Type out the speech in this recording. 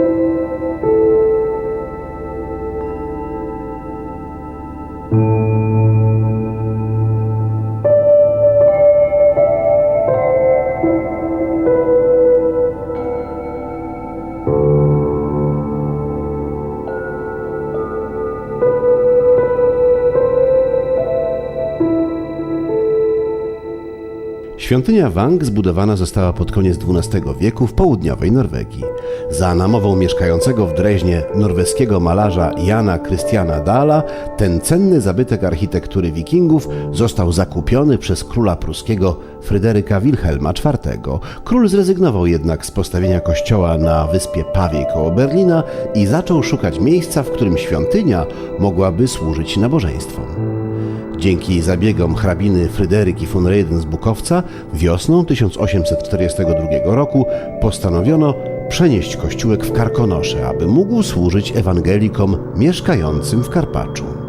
thank you Świątynia Wang zbudowana została pod koniec XII wieku w południowej Norwegii. Za namową mieszkającego w Dreźnie norweskiego malarza Jana Christiana Dahla ten cenny zabytek architektury wikingów został zakupiony przez króla pruskiego Fryderyka Wilhelma IV. Król zrezygnował jednak z postawienia kościoła na wyspie Pawiej koło Berlina i zaczął szukać miejsca, w którym świątynia mogłaby służyć nabożeństwom. Dzięki zabiegom hrabiny Fryderyki von Reyden z Bukowca wiosną 1842 roku postanowiono przenieść kościółek w Karkonosze, aby mógł służyć ewangelikom mieszkającym w Karpaczu.